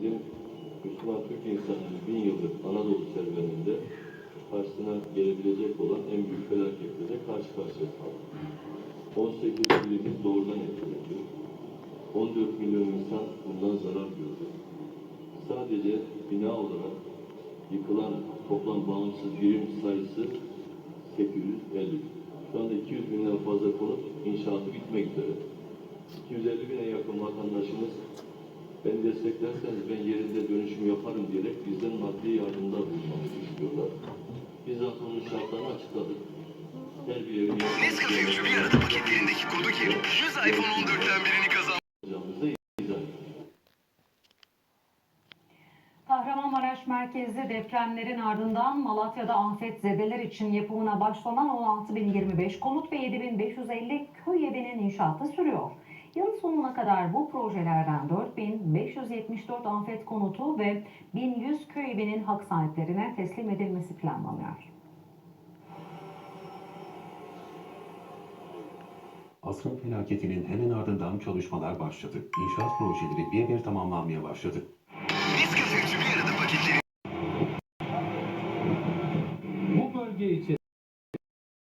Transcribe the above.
Müslüman Türk insanının bin yıllık Anadolu serüveninde karşısına gelebilecek olan en büyük felaketle karşı karşıya kaldık. 18 ilimiz doğrudan etkilendi. 14 milyon insan bundan zarar gördü. Sadece bina olarak yıkılan toplam bağımsız birim sayısı 850. Şu anda 200 binden fazla konut inşaatı bitmek üzere. 250 bine yakın vatandaşımız beni desteklerseniz ben yerinde dönüşüm yaparım diyerek bizden maddi yardımda bulunmamızı istiyorlar. Bizzat onun şartlarını açıkladık. Her bir evin Nescafe üçü bir arada paketlerindeki kodu gir. 100 iPhone 14'ten birini kazan. yapacağımızı izah ettik. Kahramanmaraş merkezli depremlerin ardından Malatya'da afetzedeler için yapımına başlanan 16.025 konut ve 7.550 köy evinin inşaatı sürüyor. Yıl sonuna kadar bu projelerden 4574 afet konutu ve 1100 köy evinin hak sahiplerine teslim edilmesi planlanıyor. Asrın felaketinin hemen ardından çalışmalar başladı. İnşaat projeleri bir bir tamamlanmaya başladı. Biz bir paketleri... Bu bölge için